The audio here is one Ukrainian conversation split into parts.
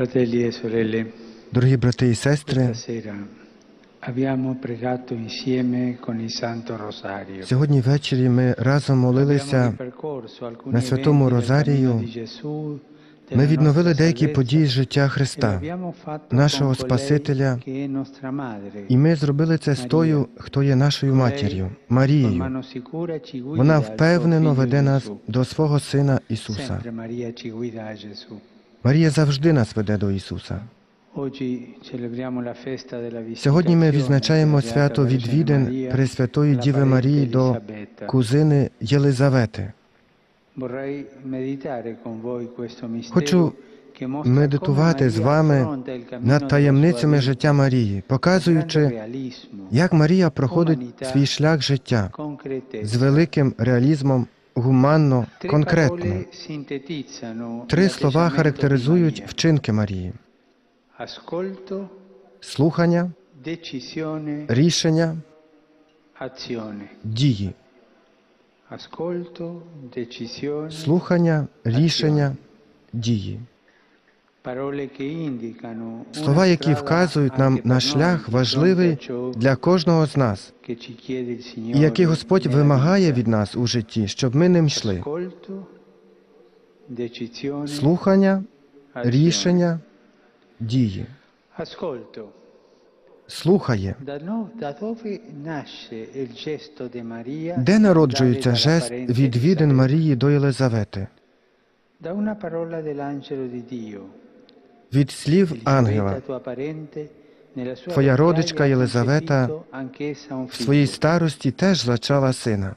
E Дорогі брати і сестри, сьогодні ввечері ми разом молилися. На Святому Розарію Ми відновили деякі події з життя e Христа, нашого Спасителя, і ми зробили це з тою, хто є нашою матір'ю, Марією. Вона впевнено веде нас до свого Сина Ісуса. Марія завжди нас веде до Ісуса. Сьогодні ми відзначаємо свято відвідин Пресвятої Діви Марії до кузини Єлизавети. Хочу медитувати з вами над таємницями життя Марії, показуючи, як Марія проходить свій шлях життя з великим реалізмом, гуманно, конкретно. Три слова характеризують вчинки Марії: слухання, рішення, дії. Слухання, рішення, дії. Слова, які вказують нам на шлях важливий для кожного з нас, і який Господь вимагає від нас у житті, щоб ми ним йшли. Слухання, рішення, дії. Слухає. Де народжується жест відвідин? Марії до Єлизавети? Від слів ангела. Твоя родичка Єлизавета В своїй старості теж зачала сина.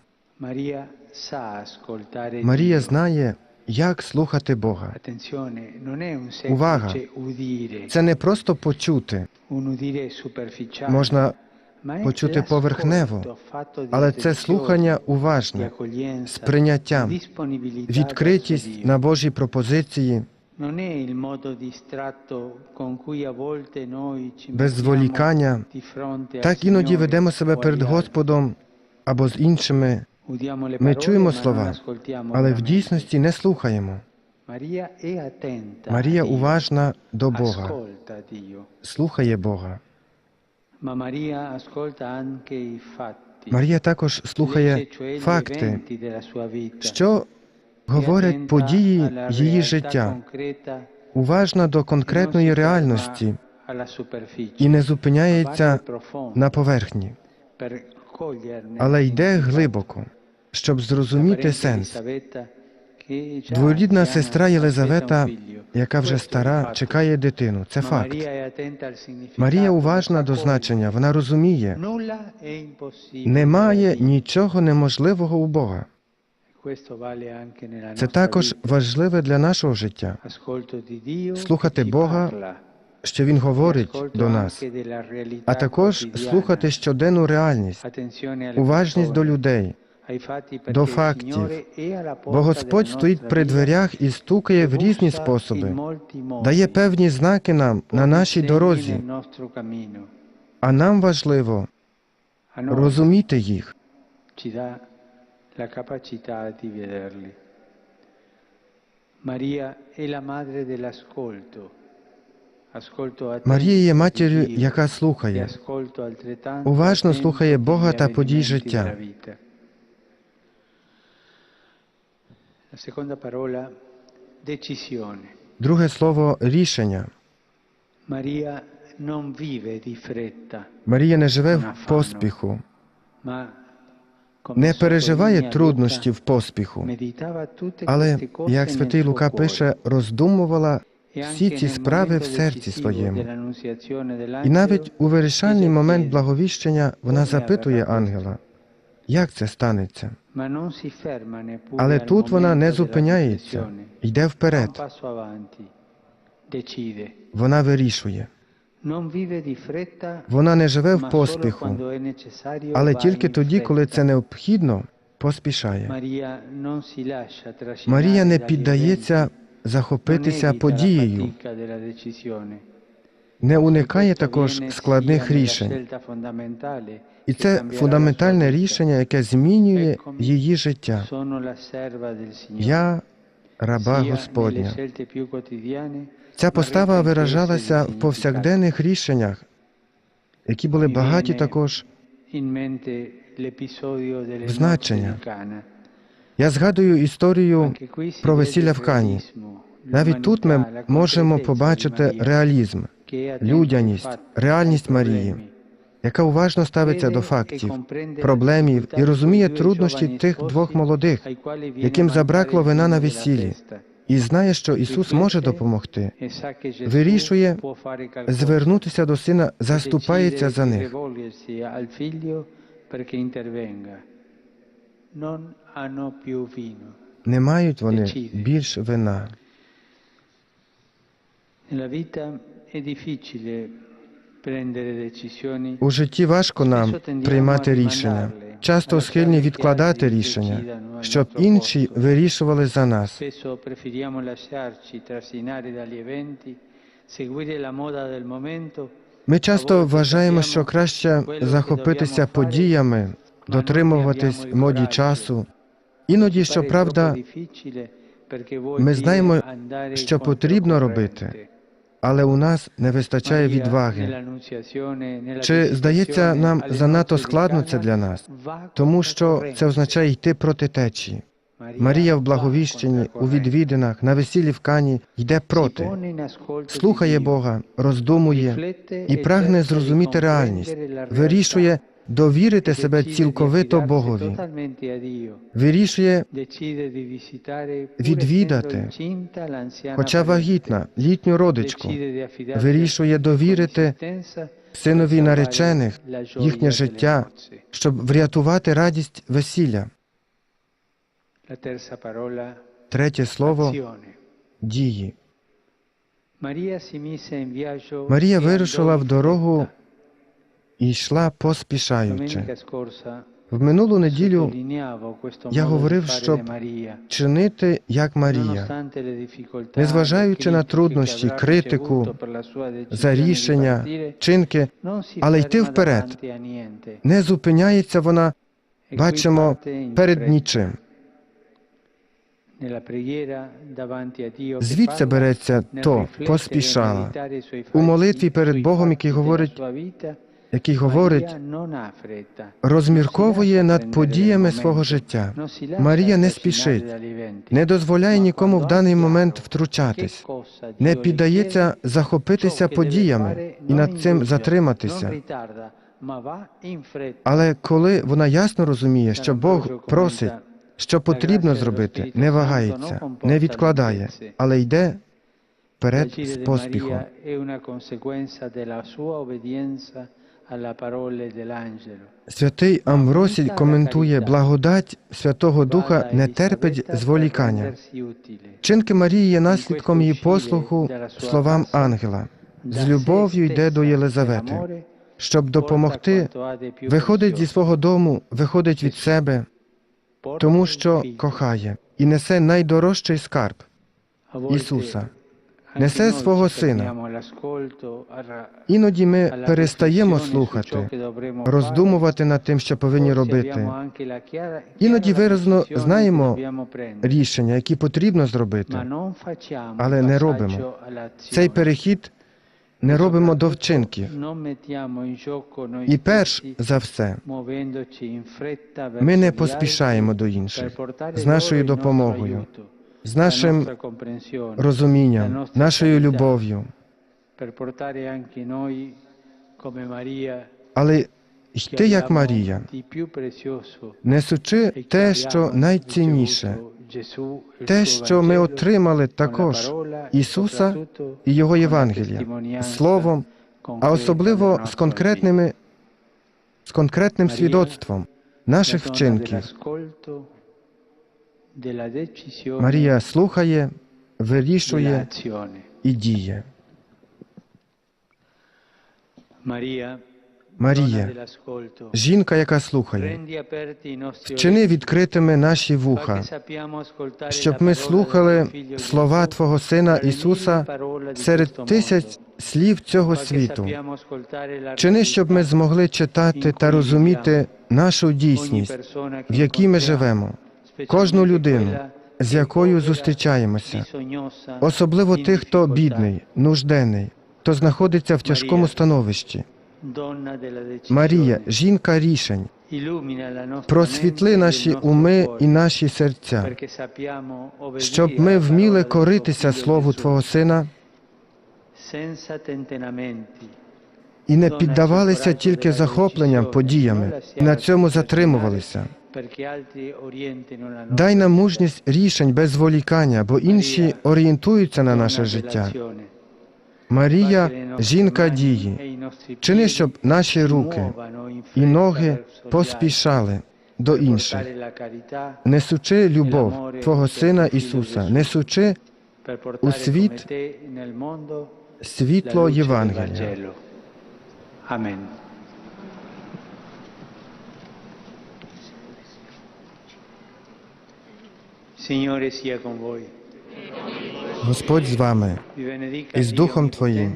Марія знає, як слухати Бога. Увага. Це не просто почути, можна почути поверхнево, але це слухання уважне, з прийняттям, відкритість на Божі пропозиції, Без зволікання. Так іноді ведемо себе перед. Господом або з іншими, Ми чуємо слова, але в дійсності не слухаємо. Марія уважна до Бога, слухає Бога. Марія також слухає факти, що говорять події її життя, уважна до конкретної реальності і не зупиняється на поверхні, але йде глибоко, щоб зрозуміти сенс. Anziana, сестра Єлизавета, яка вже стара, чекає дитину. Це факт. Марія уважна до значення, вона розуміє, немає нічого неможливого у Бога. Це також важливе для нашого життя, Слухати Бога, що Він говорить до нас, а також слухати щоденну реальність, уважність до людей, до фактів. Бо Господь стоїть при дверях і стукає в e різні способи, дає певні знаки нам на нашій дорозі, а нам важливо розуміти їх. La capacità di vederli. Maria è la madre dell'ascolto. Ascolto Марія є матір'ю, яка e слухає, уважно слухає Бога та подій життя. Друге слово рішення. Maria non vive di fretta, Марія не живе в поспіху, не переживає труднощів поспіху. Але, як святий Лука пише, роздумувала всі ці справи в серці своєму. І навіть у вирішальний момент благовіщення вона запитує ангела, як це станеться. Але тут вона не зупиняється, йде вперед, вона вирішує. Вона не живе в поспіху, але тільки тоді, коли це необхідно, поспішає. Марія не піддається захопитися подією, не уникає також складних рішень. І це фундаментальне рішення, яке змінює її життя. Я раба Господня. Ця постава виражалася в повсякденних рішеннях, які були багаті також. Значення. Я згадую історію про весілля в Кані. Навіть тут ми можемо побачити реалізм, людяність, реальність Марії, яка уважно ставиться до фактів, проблемів і розуміє труднощі тих двох молодих, яким забракло вина на весіллі. І знає, що Ісус може допомогти. E Вирішує. Звернутися до сина, E заступається за них. Не мають вони більш вина. У житті важко нам приймати рішення. Часто схильні відкладати рішення, щоб інші вирішували за нас. Ми часто вважаємо, що краще захопитися подіями, дотримуватись моді часу. Іноді, щоправда, ми знаємо, що потрібно робити, але у нас не вистачає відваги. Чи здається нам занадто складно це для нас? Тому що це означає йти проти течії. Марія в благовіщенні, у відвідинах, на весіллі в Кані йде проти, слухає Бога, роздумує і прагне зрозуміти реальність, вирішує довірити себе цілковито Богові, вирішує відвідати, хоча вагітна, літню родичку, вирішує довірити синові наречених їхнє життя, щоб врятувати радість весілля. Третє слово дії. Марія вирушила в дорогу і йшла поспішаючи. В минулу неділю я говорив, щоб чинити як Марія, незважаючи на труднощі, критику, за рішення, чинки, але йти вперед. Не зупиняється вона, бачимо, перед нічим. Звідси береться то поспішала. У молитві перед Богом, який говорить, який говорить, розмірковує над подіями свого життя. Марія не спішить, не дозволяє нікому в даний момент втручатись, не піддається захопитися подіями і над цим затриматися. Але коли вона ясно розуміє, що Бог просить, що потрібно зробити, не вагається, не відкладає, але йде вперед з поспіхом. Святий Амвросій коментує, благодать Святого Духа не терпить зволікання. Чинки Марії є наслідком її послуху словам ангела. З любов'ю йде до Єлизавети, щоб допомогти, виходить зі свого дому, виходить від себе, тому що кохає і несе найдорожчий скарб Ісуса, несе свого Сина. Іноді ми перестаємо слухати, роздумувати над тим, що повинні робити. Іноді виразно знаємо рішення, які потрібно зробити, але не робимо. Цей перехід не робимо до вчинків. І перш за все, ми не поспішаємо до інших з нашою допомогою, з нашим розумінням, нашою любов'ю. Але йти як Марія, несучи те, що найцінніше, те, що ми отримали також Ісуса і Його Євангелія, Словом, а особливо з конкретними, з конкретним свідоцтвом наших вчинків. Марія слухає, вирішує і діє. Марія, жінка, яка слухає, вчини відкритими наші вуха, щоб ми слухали слова Твого Сина Ісуса серед тисяч слів цього світу. Чини, щоб ми змогли читати та розуміти нашу дійсність, в якій ми живемо, кожну людину, з якою зустрічаємося, особливо тих, хто бідний, нужденний, хто знаходиться в тяжкому становищі. Марія, жінка рішень, просвітли наші уми і наші серця, щоб ми вміли коритися Слову Твого Сина і не піддавалися тільки захопленням подіями, і на цьому затримувалися. Дай нам мужність рішень без зволікання, бо інші орієнтуються на наше життя. Марія, жінка дії, чини, щоб наші руки і ноги поспішали до інших, несучи любов Твого Сина Ісуса, несучи у світ світло Євангелія. Амен. Господь з вами. І з Духом Твоїм.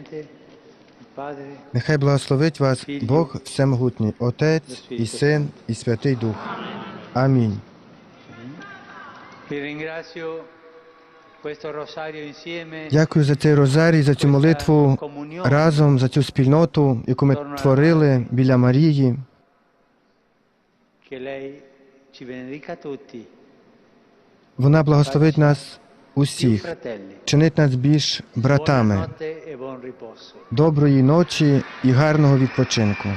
Нехай благословить вас Бог Всемогутній, Отець і Син, і Святий Дух. Амінь. Дякую за цей розарій, за цю молитву разом, за цю спільноту, яку ми творили біля Марії. Вона благословить нас усіх, чинить нас більш братами. Доброї ночі і гарного відпочинку.